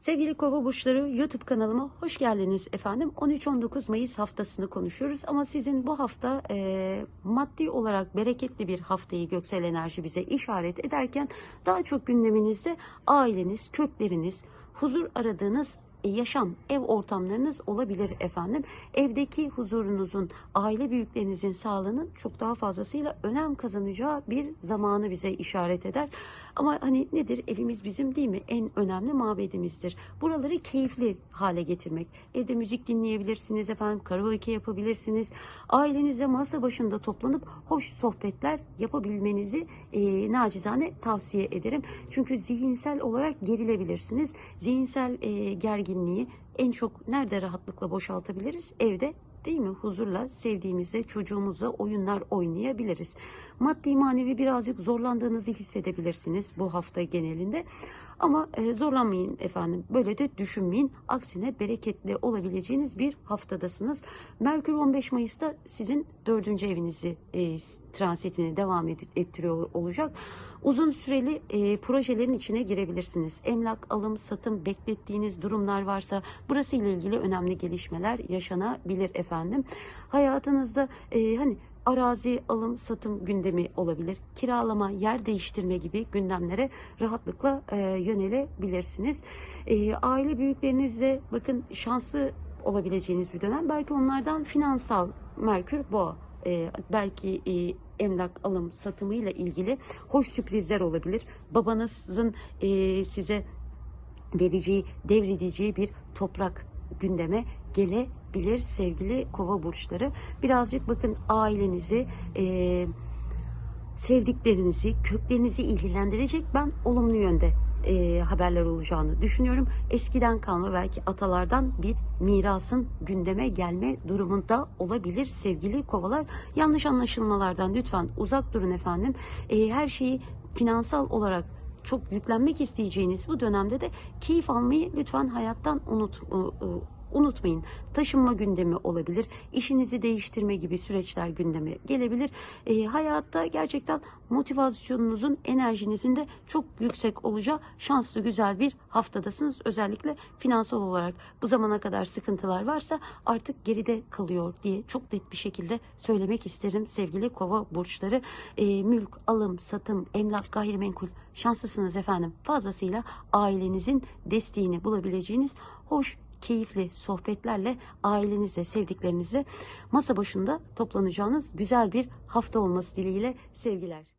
Sevgili Kova burçları YouTube kanalıma hoş geldiniz efendim. 13-19 Mayıs haftasını konuşuyoruz ama sizin bu hafta e, maddi olarak bereketli bir haftayı göksel enerji bize işaret ederken daha çok gündeminizde aileniz, kökleriniz, huzur aradığınız yaşam, ev ortamlarınız olabilir efendim. Evdeki huzurunuzun, aile büyüklerinizin sağlığının çok daha fazlasıyla önem kazanacağı bir zamanı bize işaret eder. Ama hani nedir? Evimiz bizim değil mi? En önemli mabedimizdir. Buraları keyifli hale getirmek. Evde müzik dinleyebilirsiniz efendim, karaoke yapabilirsiniz. Ailenizle masa başında toplanıp hoş sohbetler yapabilmenizi e, nacizane tavsiye ederim. Çünkü zihinsel olarak gerilebilirsiniz. Zihinsel e, gerginliği en çok nerede rahatlıkla boşaltabiliriz? Evde değil mi? Huzurla, sevdiğimizle, çocuğumuzla oyunlar oynayabiliriz. Maddi manevi birazcık zorlandığınızı hissedebilirsiniz bu hafta genelinde. Ama e, zorlanmayın efendim. Böyle de düşünmeyin. Aksine bereketli olabileceğiniz bir haftadasınız. Merkür 15 Mayıs'ta sizin dördüncü evinizi e, transitini devam ettiriyor olacak. Uzun süreli e, projelerin içine girebilirsiniz. Emlak, alım, satım beklettiğiniz durumlar varsa burası ile ilgili önemli gelişmeler yaşanabilir efendim. Hayatınızda e, hani arazi alım satım gündemi olabilir. Kiralama, yer değiştirme gibi gündemlere rahatlıkla e, yönelebilirsiniz. E, aile büyüklerinizle bakın şanslı olabileceğiniz bir dönem. Belki onlardan finansal Merkür Boğa e, belki e, emlak alım satımıyla ilgili hoş sürprizler olabilir. Babanızın e, size vereceği, devredeceği bir toprak gündeme gelebilir sevgili kova burçları. Birazcık bakın ailenizi, e, sevdiklerinizi, köklerinizi ilgilendirecek ben olumlu yönde e, haberler olacağını düşünüyorum. Eskiden kalma belki atalardan bir mirasın gündeme gelme durumunda olabilir sevgili kovalar. Yanlış anlaşılmalardan lütfen uzak durun efendim. E, her şeyi finansal olarak çok yüklenmek isteyeceğiniz bu dönemde de keyif almayı lütfen hayattan unut, e, e, unutmayın. Taşınma gündemi olabilir. işinizi değiştirme gibi süreçler gündeme gelebilir. E, hayatta gerçekten motivasyonunuzun, enerjinizin de çok yüksek olacağı şanslı güzel bir haftadasınız. Özellikle finansal olarak bu zamana kadar sıkıntılar varsa artık geride kalıyor diye çok net bir şekilde söylemek isterim sevgili kova burçları. E, mülk, alım, satım, emlak, gayrimenkul şanslısınız efendim. Fazlasıyla ailenizin desteğini bulabileceğiniz hoş keyifli sohbetlerle ailenizle, sevdiklerinizle masa başında toplanacağınız güzel bir hafta olması dileğiyle sevgiler.